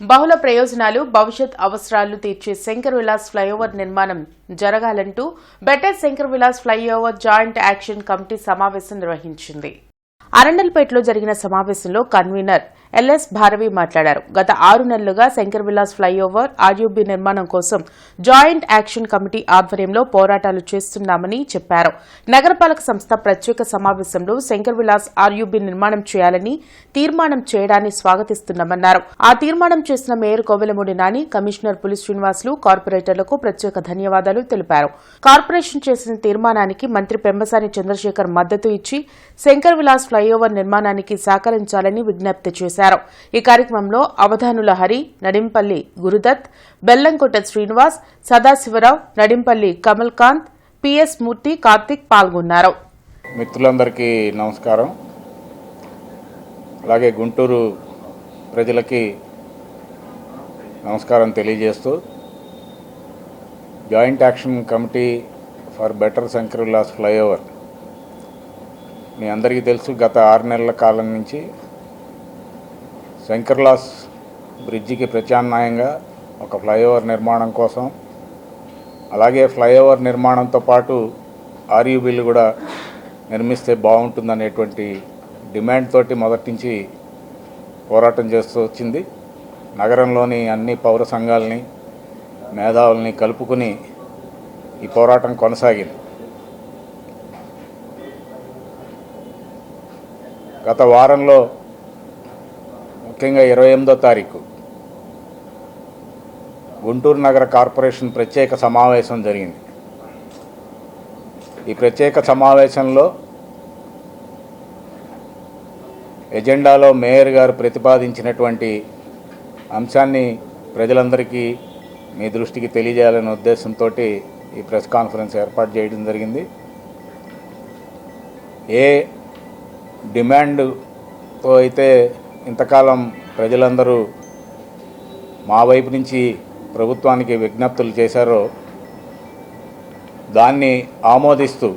బహుళ ప్రయోజనాలు భవిష్యత్ అవసరాలు తీర్చే శంకర్ విలాస్ ఫ్లైఓవర్ నిర్మాణం జరగాలంటూ better Shankar Vilas flyover joint action committee సమావేశం నిర్వహించింది. అరండల్పేటలో జరిగిన సమావేశంలో కన్వీనర్ ఎల్ఎస్ భారవి మాట్లాడారు. గత ఆరు నెలలుగా శంకర్ విలాస్ ఫ్లైఓవర్ ఆర్యూబీ నిర్మాణం కోసం జాయింట్ యాక్షన్ కమిటీ ఆధ్వర్యంలో పోరాటాలు చేస్తున్నామని చెప్పారు. నగరపాలక సంస్థ ప్రత్యేక సమావేశంలో శంకర్ విలాస్ ఆర్యూబీ నిర్మాణం చేయాలని తీర్మానం చేయడాన్ని స్వాగతిస్తున్నామన్నారు. ఆ తీర్మానం చేసిన మేయర్ కోవెలమూడి నాని కమిషనర్ పులి శ్రీనివాసులు కార్పొరేటర్లకు ప్రత్యేక ధన్యవాదాలు తెలిపారు. కార్పొరేషన్ చేసిన తీర్మానానికి మంత్రి పెంబసాని చంద్రశేఖర్ మద్దతు ఇచ్చి శంకర్ విలాస్ ఫ్లైఓవర్ నిర్మాణానికి సహకరించాలని విజ్ఞప్తి చేశారు. ఈ కార్యక్రమంలో అవధానుల హరి నడింపల్లి గురుదత్ బెల్లంకొట్ట శ్రీనివాస్ సదాశివరావు నడింపల్లి కమల్ కాంత్ పిఎస్ మూర్తి కార్తిక్ పాల్గొన్నారు. మిత్రులందరికీ నమస్కారం. అలాగే గుంటూరు ప్రజలకి నమస్కారం తెలియజేస్తూ joint action committee for better Shankar Vilas flyover మీ అందరికీ తెలుసు గత ఆరు నెలల కాలం నుంచి శంకర్లాస్ బ్రిడ్జికి ప్రత్యామ్నాయంగా ఒక ఫ్లైఓవర్ నిర్మాణం కోసం అలాగే ఫ్లైఓవర్ నిర్మాణంతో పాటు ఆర్యూబీలు కూడా నిర్మిస్తే బాగుంటుందనేటువంటి డిమాండ్ తోటి మొదటి నుంచి పోరాటం చేస్తూ వచ్చింది. నగరంలోని అన్ని పౌర సంఘాలని మేధావుల్ని కలుపుకుని ఈ పోరాటం కొనసాగింది. గత వారంలో ముఖ్యంగా ఇరవై ఎనిమిదో తారీఖు. గుంటూరు నగర కార్పొరేషన్ ప్రత్యేక సమావేశం జరిగింది. ఈ ప్రత్యేక సమావేశంలో ఎజెండాలో మేయర్ గారు ప్రతిపాదించినటువంటి అంశాన్ని ప్రజలందరికీ మీ దృష్టికి తెలియజేయాలనే ఉద్దేశంతో ఈ ప్రెస్ కాన్ఫరెన్స్ ఏర్పాటు చేయడం జరిగింది. ఏ డిమాండ్తో అయితే ఇంతకాలం ప్రజలందరూ మా వైపు నుంచి ప్రభుత్వానికి విజ్ఞప్తులు చేశారో దాన్ని ఆమోదిస్తూ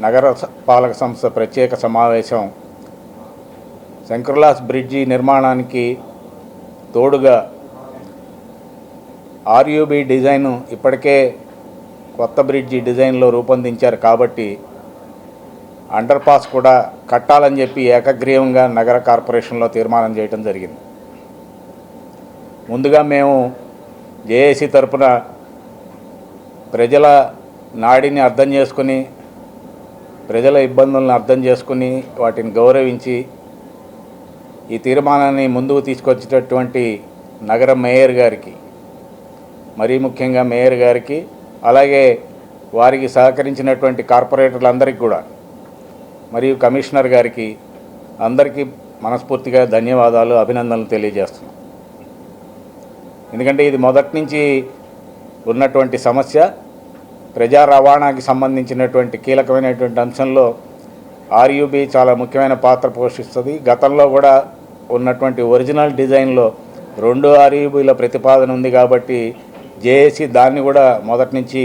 నగర పాలక సంస్థ ప్రత్యేక సమావేశం శంకర్లాస్ బ్రిడ్జి నిర్మాణానికి తోడుగా ఆర్యూబీ డిజైన్ ఇప్పటికే కొత్త బ్రిడ్జి డిజైన్లో రూపొందించారు కాబట్టి అండర్ పాస్ కూడా కట్టాలని చెప్పి ఏకగ్రీవంగా నగర కార్పొరేషన్లో తీర్మానం చేయడం జరిగింది. ముందుగా మేము జేఏసీ తరపున ప్రజల నాడిని అర్థం చేసుకుని ప్రజల ఇబ్బందులను అర్థం చేసుకుని వాటిని గౌరవించి ఈ తీర్మానాన్ని ముందుకు తీసుకొచ్చేటటువంటి నగర మేయర్ గారికి మరీ ముఖ్యంగా మేయర్ గారికి అలాగే వారికి సహకరించినటువంటి కార్పొరేటర్లందరికీ కూడా మరియు కమిషనర్ గారికి అందరికీ మనస్ఫూర్తిగా ధన్యవాదాలు అభినందనలు తెలియజేస్తున్నాం. ఎందుకంటే ఇది మొదటి నుంచి ఉన్నటువంటి సమస్య. ప్రజా రవాణాకి సంబంధించినటువంటి కీలకమైనటువంటి అంశంలో ఆర్యూబీ చాలా ముఖ్యమైన పాత్ర పోషిస్తుంది. గతంలో కూడా ఉన్నటువంటి ఒరిజినల్ డిజైన్లో రెండు ఆర్యూబీల ప్రతిపాదన ఉంది కాబట్టి జేఏసీ దాన్ని కూడా మొదటి నుంచి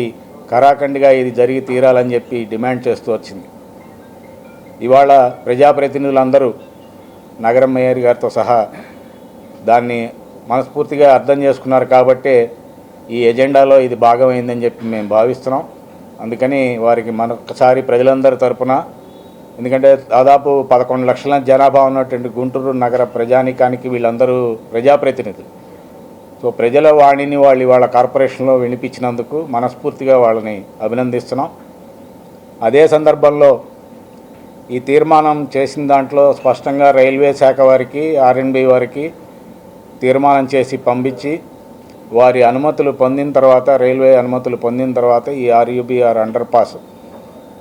కరాఖండిగా ఇది జరిగి తీరాలని చెప్పి డిమాండ్ చేస్తూ వచ్చింది. ఇవాళ ప్రజాప్రతినిధులందరూ నగరం మేయర్ గారితో సహా దాన్ని మనస్ఫూర్తిగా అర్థం చేసుకున్నారు కాబట్టే ఈ ఎజెండాలో ఇది భాగమైందని చెప్పి మేము భావిస్తున్నాం. అందుకని వారికి మరొకసారి ప్రజలందరి తరపున ఎందుకంటే దాదాపు పదకొండు లక్షల జనాభా ఉన్నటువంటి గుంటూరు నగర ప్రజానికానికి వీళ్ళందరూ ప్రజాప్రతినిధులు. సో ప్రజల వాణిని వాళ్ళు వాళ్ళ కార్పొరేషన్లో వినిపించినందుకు మనస్ఫూర్తిగా వాళ్ళని అభినందిస్తున్నాం. అదే సందర్భంలో ఈ తీర్మానం చేసిన దాంట్లో స్పష్టంగా రైల్వే శాఖ వారికి ఆర్ఎన్బి వారికి తీర్మానం చేసి పంపించి వారి అనుమతులు పొందిన తర్వాత రైల్వే అనుమతులు పొందిన తర్వాత ఈ ఆర్యూబీఆర్ అండర్ పాస్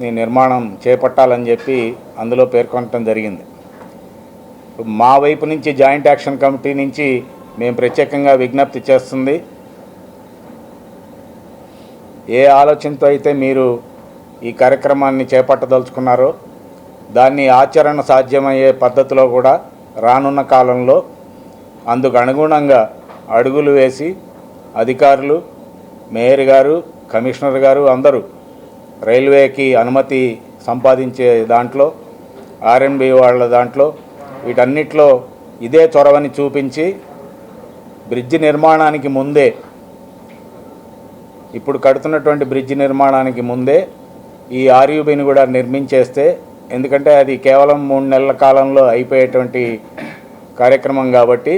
ఈ నిర్మాణం చేపట్టాలని చెప్పి అందులో పేర్కొనటం జరిగింది. మా వైపు నుంచి జాయింట్ యాక్షన్ కమిటీ నుంచి మేము ప్రత్యేకంగా విజ్ఞప్తి చేస్తుంది. ఏ ఆలోచనతో అయితే మీరు ఈ కార్యక్రమాన్ని చేపట్టదలుచుకున్నారో దాన్ని ఆచరణ సాధ్యమయ్యే పద్ధతిలో కూడా రానున్న కాలంలో అందుకు అనుగుణంగా అడుగులు వేసి అధికారులు మేయర్ గారు కమిషనర్ గారు అందరూ రైల్వేకి అనుమతి సంపాదించే దాంట్లో ఆర్ఎండ్బి వాళ్ళ దాంట్లో వీటన్నిటిలో ఇదే చొరవని చూపించి బ్రిడ్జి నిర్మాణానికి ముందే ఇప్పుడు కడుతున్నటువంటి బ్రిడ్జి నిర్మాణానికి ముందే ఈ ఆర్యూబీని కూడా నిర్మించేస్తే ఎందుకంటే అది కేవలం మూడు నెలల కాలంలో అయిపోయేటువంటి కార్యక్రమం కాబట్టి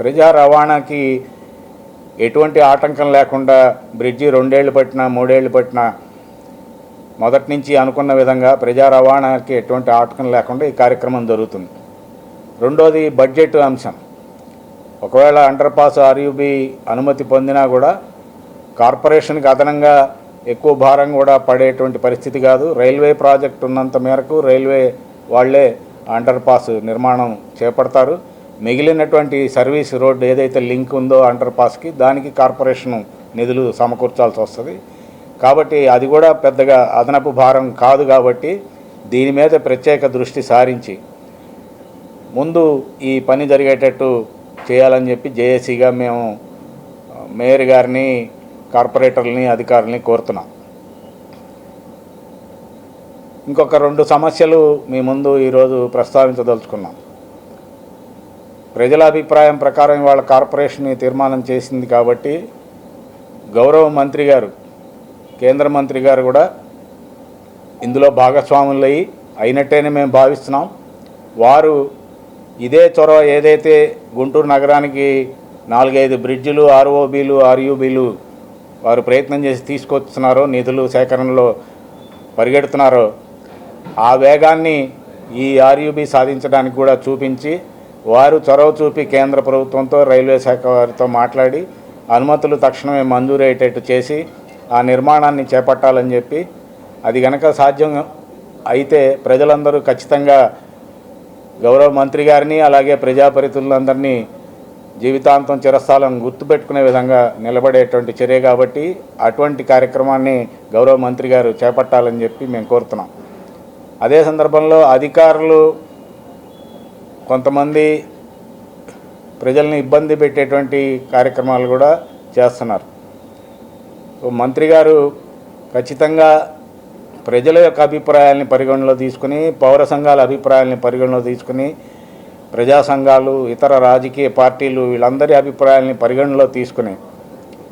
ప్రజా రవాణాకి ఎటువంటి ఆటంకం లేకుండా బ్రిడ్జి రెండేళ్ళు పట్టినా మూడేళ్ళు పట్టినా మొదటి నుంచి అనుకున్న విధంగా ప్రజా రవాణాకి ఎటువంటి ఆటంకం లేకుండా ఈ కార్యక్రమం జరుగుతుంది. రెండోది బడ్జెట్ అంశం. ఒకవేళ అండర్ పాస్ ఆర్యూబీ అనుమతి పొందినా కూడా కార్పొరేషన్కి అదనంగా ఎక్కువ భారం కూడా పడేటువంటి పరిస్థితి కాదు. రైల్వే ప్రాజెక్ట్ ఉన్నంత మేరకు రైల్వే వాళ్ళే అండర్ పాస్ నిర్మాణం చేపడతారు. మిగిలినటువంటి సర్వీస్ రోడ్డు ఏదైతే లింక్ ఉందో అండర్ పాస్కి దానికి కార్పొరేషన్ నిధులు సమకూర్చాల్సి వస్తుంది. కాబట్టి అది కూడా పెద్దగా అదనపు భారం కాదు కాబట్టి దీని మీద ప్రత్యేక దృష్టి సారించి ముందు ఈ పని జరిగేటట్టు చేయాలని చెప్పి జేఏసీగా మేము మేయర్ గారిని కార్పొరేటర్లని అధికారులని కోరుతున్నాం. ఇంకొక రెండు సమస్యలు మీ ముందు ఈరోజు ప్రస్తావించదలుచుకున్నాం. ప్రజల అభిప్రాయం ప్రకారం వాళ్ళ కార్పొరేషన్ తీర్మానం చేసింది కాబట్టి గౌరవ మంత్రి గారు కేంద్ర మంత్రి గారు కూడా ఇందులో భాగస్వాములయ్యి అయినట్టేనే మేము భావిస్తున్నాం. వారు ఇదే చొరవ ఏదైతే గుంటూరు నగరానికి నాలుగైదు బ్రిడ్జిలు ఆర్ఓబీలు ఆర్యూబీలు వారు ప్రయత్నం చేసి తీసుకొస్తున్నారో నిధులు సేకరణలో పరిగెడుతున్నారో. ఆ వేగాన్ని ఈ ఆర్యూబీ సాధించడానికి కూడా చూపించి వారు చొరవ చూపి కేంద్ర ప్రభుత్వంతో రైల్వే శాఖ వారితో మాట్లాడి అనుమతులు తక్షణమే మంజూరయ్యేటట్టు చేసి ఆ నిర్మాణాన్ని చేపట్టాలని చెప్పి అది గనక సాధ్యం అయితే ప్రజలందరూ ఖచ్చితంగా గౌరవ మంత్రి గారిని అలాగే ప్రజాప్రతినిధులందరినీ జీవితాంతం చిరస్థాలను గుర్తుపెట్టుకునే విధంగా నిలబడేటువంటి చర్య కాబట్టి అటువంటి కార్యక్రమాన్ని గౌరవ మంత్రి గారు చేపట్టాలని చెప్పి మేము కోరుతున్నాం. అదే సందర్భంలో అధికారులు కొంతమంది ప్రజల్ని ఇబ్బంది పెట్టేటువంటి కార్యక్రమాలు కూడా చేస్తున్నారు. మంత్రి గారు ఖచ్చితంగా ప్రజల యొక్క అభిప్రాయాల్ని పరిగణలో తీసుకుని పౌర సంఘాల అభిప్రాయాల్ని పరిగణలో తీసుకుని ప్రజా సంఘాలు ఇతర రాజకీయ పార్టీలు వీళ్ళందరి అభిప్రాయాల్ని పరిగణలో తీసుకుని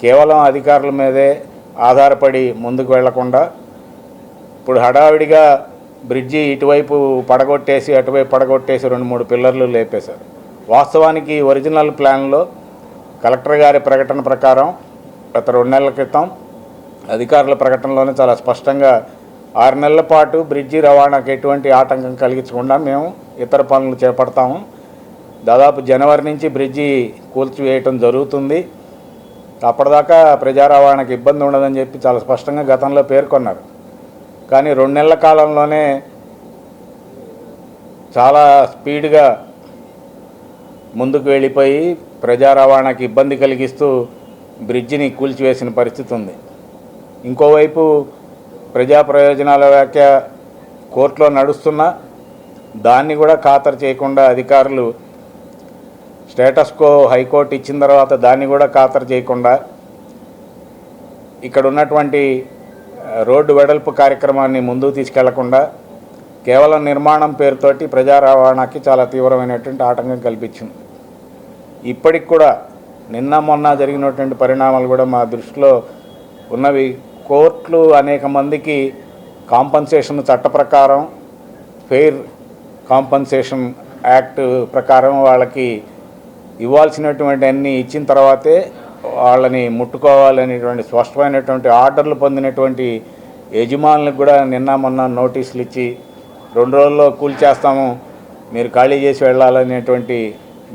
కేవలం అధికారుల మీదే ఆధారపడి ముందుకు వెళ్ళకుండా ఇప్పుడు హడావిడిగా బ్రిడ్జి ఇటువైపు పడగొట్టేసి అటువైపు పడగొట్టేసి రెండు మూడు పిల్లర్లు లేపేశారు. వాస్తవానికి ఒరిజినల్ ప్లాన్లో కలెక్టర్ గారి ప్రకటన ప్రకారం గత రెండు నెలల క్రితం అధికారుల ప్రకటనలోనే చాలా స్పష్టంగా ఆరు నెలల పాటు బ్రిడ్జి రవాణాకు ఎటువంటి ఆటంకం కలిగించకుండా మేము ఇతర పనులు చేపడతాము. దాదాపు జనవరి నుంచి బ్రిడ్జి కూల్చివేయటం జరుగుతుంది. అప్పటిదాకా ప్రజా రవాణాకి ఇబ్బంది ఉండదని చెప్పి చాలా స్పష్టంగా గతంలో పేర్కొన్నారు. కానీ రెండు నెలల కాలంలోనే చాలా స్పీడ్గా ముందుకు వెళ్ళిపోయి ప్రజా రవాణాకి ఇబ్బంది కలిగిస్తూ బ్రిడ్జిని కూల్చివేసిన పరిస్థితి ఉంది. ఇంకోవైపు ప్రజా ప్రయోజనాల వ్యాఖ్య కోర్టులో నడుస్తున్నా దాన్ని కూడా ఖాతరు చేయకుండా అధికారులు స్టేటస్కో హైకోర్టు ఇచ్చిన తర్వాత దాన్ని కూడా ఖాతరు చేయకుండా ఇక్కడ ఉన్నటువంటి రోడ్డు వెడల్పు కార్యక్రమాన్ని ముందుకు తీసుకెళ్ళకుండా కేవలం నిర్మాణం పేరుతోటి ప్రజా రవాణాకి చాలా తీవ్రమైనటువంటి ఆటంకం కల్పించింది. ఇప్పటికి కూడా నిన్న మొన్న జరిగినటువంటి పరిణామాలు కూడా మా దృష్టిలో ఉన్నవి. కోర్టులు అనేక మందికి కాంపన్సేషన్ చట్ట ప్రకారం ఫెయిర్ కాంపన్సేషన్ యాక్ట్ ప్రకారం వాళ్ళకి ఇవ్వాల్సినటువంటి అన్ని ఇచ్చిన తర్వాతే వాళ్ళని ముట్టుకోవాలనేటువంటి స్పష్టమైనటువంటి ఆర్డర్లు పొందినటువంటి యజమానులకు కూడా నిన్న మొన్న నోటీసులు ఇచ్చి రెండు రోజుల్లో కూల్చేస్తాము మీరు ఖాళీ చేసి వెళ్ళాలనేటువంటి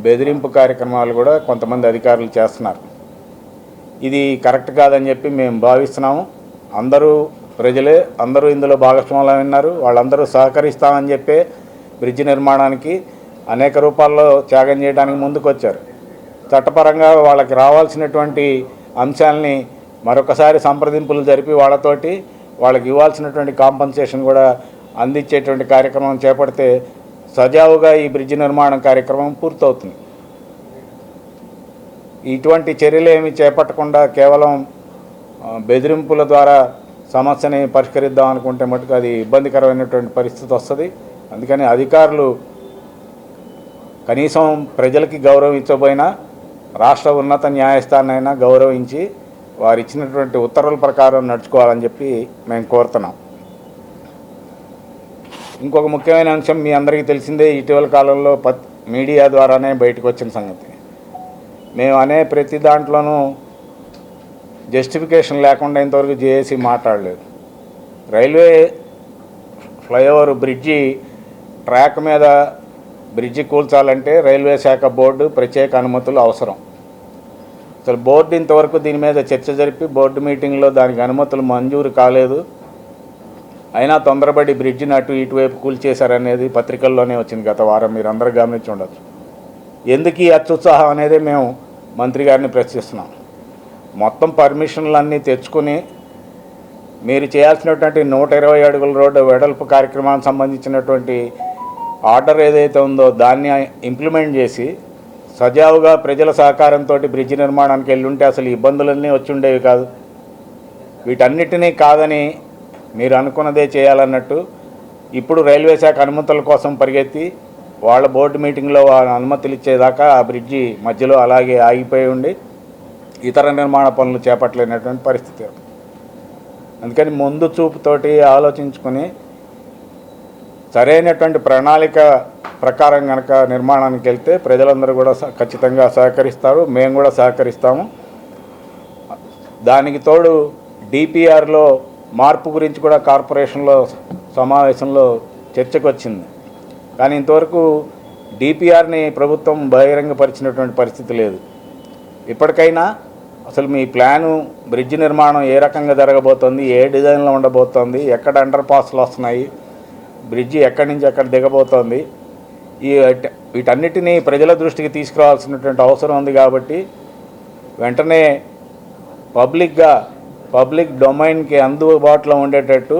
బెదిరింపు కార్యక్రమాలు కూడా కొంతమంది అధికారులు చేస్తున్నారు. ఇది కరెక్ట్ కాదని చెప్పి మేము భావిస్తున్నాము. అందరూ ప్రజలే అందరూ ఇందులో భాగస్వాములు ఉన్నారు వాళ్ళందరూ సహకరిస్తామని చెప్పే బ్రిడ్జి నిర్మాణానికి అనేక రూపాల్లో త్యాగం చేయడానికి ముందుకొచ్చారు. చట్టపరంగా వాళ్ళకి రావాల్సినటువంటి అంశాలని మరొకసారి సంప్రదింపులు జరిపి వాళ్ళతోటి వాళ్ళకి ఇవ్వాల్సినటువంటి కాంపన్సేషన్ కూడా అందించేటువంటి కార్యక్రమం చేపడితే సజావుగా ఈ బ్రిడ్జి నిర్మాణం కార్యక్రమం పూర్తవుతుంది. ఇటువంటి చర్యలు ఏమి చేపట్టకుండా కేవలం బెదిరింపుల ద్వారా సమస్యని పరిష్కరిద్దాం అనుకుంటే మటుకు అది ఇబ్బందికరమైనటువంటి పరిస్థితి వస్తుంది. అందుకని అధికారులు కనీసం ప్రజలకి గౌరవం ఇచ్చబోయినా రాష్ట్ర ఉన్నత న్యాయస్థానాన్ని గౌరవించి వారు ఇచ్చినటువంటి ఉత్తర్వుల ప్రకారం నడుచుకోవాలని చెప్పి మేము కోరుతున్నాం. ఇంకొక ముఖ్యమైన అంశం మీ అందరికీ తెలిసిందే ఇటీవల కాలంలో పత్ మీడియా ద్వారానే బయటకు వచ్చిన సంగతి. మేము అనే ప్రతి దాంట్లోనూ జస్టిఫికేషన్ లేకుండా ఇంతవరకు జేఏసీ మాట్లాడలేదు. రైల్వే ఫ్లైఓవర్ బ్రిడ్జి ట్రాక్ మీద బ్రిడ్జి కూల్చాలంటే రైల్వే శాఖ బోర్డు ప్రత్యేక అనుమతులు అవసరం. అసలు బోర్డు ఇంతవరకు దీని మీద చర్చ జరిపి బోర్డు మీటింగ్లో దానికి అనుమతులు మంజూరు కాలేదు. అయినా తొందరపడి బ్రిడ్జిని అటు ఇటువైపు కూల్చేశారనేది పత్రికల్లోనే వచ్చింది గత వారం. మీరు అందరూ గమనించి ఉండొచ్చు. ఎందుకు ఈ అత్యుత్సాహం అనేది మేము మంత్రి గారిని ప్రశ్నిస్తున్నాం. మొత్తం పర్మిషన్లన్నీ తెచ్చుకుని మీరు చేయాల్సినటువంటి నూట ఇరవై అడుగుల రోడ్డు వెడల్పు కార్యక్రమానికి సంబంధించినటువంటి ఆర్డర్ ఏదైతే ఉందో దాన్ని ఇంప్లిమెంట్ చేసి సజావుగా ప్రజల సహకారంతో బ్రిడ్జి నిర్మాణానికి వెళ్ళుంటే అసలు ఇబ్బందులన్నీ వచ్చి ఉండేవి కాదు. వీటన్నిటినీ కాదని మీరు అనుకున్నదే చేయాలన్నట్టు ఇప్పుడు రైల్వే శాఖ అనుమతుల కోసం పరిగెత్తి వాళ్ళ బోర్డు మీటింగ్లో వాళ్ళ అనుమతులు ఇచ్చేదాకా ఆ బ్రిడ్జి మధ్యలో అలాగే ఆగిపోయి ఉండి ఇతర నిర్మాణ పనులు చేపట్టలేనటువంటి పరిస్థితి అందుకని ముందు చూపుతోటి ఆలోచించుకొని సరైనటువంటి ప్రణాళిక ప్రకారం కనుక నిర్మాణానికి వెళ్తే ప్రజలందరూ కూడా స- ఖచ్చితంగా సహకరిస్తారు. మేము కూడా సహకరిస్తాము. దానికి తోడు డిపిఆర్లో మార్పు గురించి కూడా కార్పొరేషన్లో సమావేశంలో చర్చకు వచ్చింది కానీ ఇంతవరకు డిపిఆర్ని ప్రభుత్వం బహిరంగపరిచినటువంటి పరిస్థితి లేదు. ఇప్పటికైనా అసలు మీ ప్లాను బ్రిడ్జ్ నిర్మాణం ఏ రకంగా జరగబోతోంది ఏ డిజైన్లో ఉండబోతోంది ఎక్కడ అండర్ పాస్లు వస్తున్నాయి బ్రిడ్జి ఎక్కడి నుంచి ఎక్కడ దిగబోతోంది ఈ వీటన్నిటినీ ప్రజల దృష్టికి తీసుకురావాల్సినటువంటి అవసరం ఉంది కాబట్టి వెంటనే పబ్లిక్గా పబ్లిక్ డొమైన్కి అందుబాటులో ఉండేటట్టు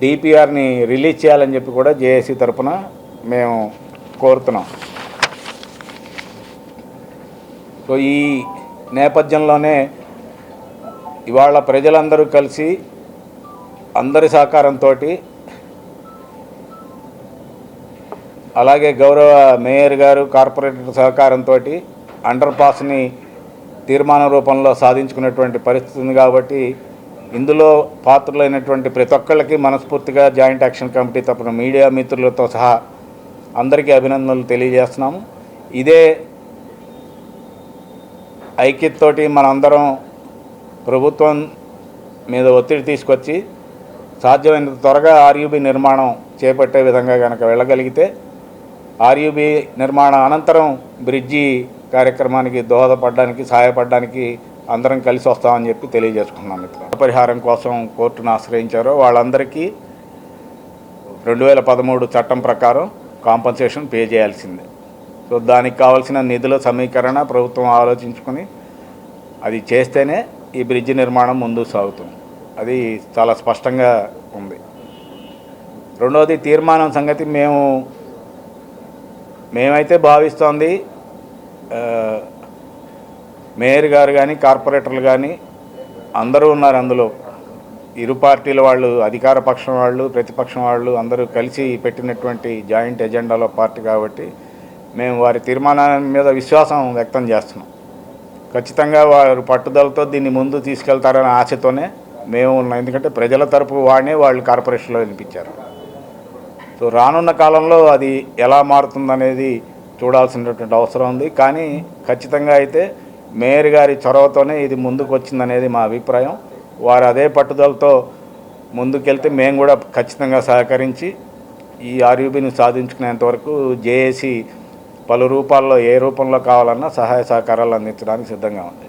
డిపిఆర్ని రిలీజ్ చేయాలని చెప్పి కూడా జేఏసీ తరపున మేము కోరుతున్నాం. సో ఈ నేపథ్యంలోనే ఇవాళ ప్రజలందరూ కలిసి అందరి సహకారంతో అలాగే గౌరవ మేయర్ గారు కార్పొరేటర్ సహకారంతో అండర్ పాస్ని తీర్మాన రూపంలో సాధించుకున్నటువంటి పరిస్థితి ఉంది కాబట్టి ఇందులో పాత్రలైనటువంటి ప్రతి ఒక్కళ్ళకి మనస్ఫూర్తిగా జాయింట్ యాక్షన్ కమిటీ తప్పున మీడియా మిత్రులతో సహా అందరికీ అభినందనలు తెలియజేస్తున్నాము. ఇదే ఐక్యతతోటి మనందరం ప్రభుత్వం మీద ఒత్తిడి తీసుకొచ్చి సాధ్యమైనంత త్వరగా ఆర్యూబీ నిర్మాణం చేపట్టే విధంగా కనుక వెళ్ళగలిగితే ఆర్యూబీ నిర్మాణ అనంతరం బ్రిడ్జి కార్యక్రమానికి దోహదపడడానికి సహాయపడడానికి అందరం కలిసి వస్తామని చెప్పి తెలియజేసుకున్నాం మిత్రులు పరిహారం కోసం కోర్టును ఆశ్రయించారో వాళ్ళందరికీ రెండు వేల పదమూడు చట్టం ప్రకారం కాంపన్సేషన్ పే చేయాల్సిందే. సో దానికి కావాల్సిన నిధుల సమీకరణ ప్రభుత్వం ఆలోచించుకొని అది చేస్తేనే ఈ బ్రిడ్జ్ నిర్మాణం ముందుకు సాగుతుంది. అది చాలా స్పష్టంగా ఉంది. రెండవది తీర్మానం సంగతి మేము మేమైతే భావిస్తోంది మేయర్ గారు కానీ కార్పొరేటర్లు కానీ అందరూ ఉన్నారు అందులో. ఇరు పార్టీల వాళ్ళు అధికార పక్షం వాళ్ళు ప్రతిపక్షం వాళ్ళు అందరూ కలిసి పెట్టినటువంటి జాయింట్ ఎజెండాలో పార్టీ కాబట్టి మేము వారి తీర్మానం మీద విశ్వాసం వ్యక్తం చేస్తున్నాం. ఖచ్చితంగా వారు పట్టుదలతో దీన్ని ముందు తీసుకెళ్తారనే ఆశతోనే మేము ఉన్నాం ఎందుకంటే ప్రజల తరపు వాడినే వాళ్ళు కార్పొరేషన్లో వినిపించారు సో రానున్న కాలంలో అది ఎలా మారుతుందనేది చూడాల్సినటువంటి అవసరం ఉంది. కానీ ఖచ్చితంగా అయితే మేయర్ గారి చొరవతోనే ఇది ముందుకు వచ్చిందనేది మా అభిప్రాయం. వారు అదే పట్టుదలతో ముందుకెళ్తే మేము కూడా ఖచ్చితంగా సహకరించి ఈ ఆర్యూబీని సాధించుకునేంత వరకు జేఏసీ పలు రూపాల్లో ఏ రూపంలో కావాలన్నా సహాయ సహకారాలు అందించడానికి సిద్ధంగా ఉంది.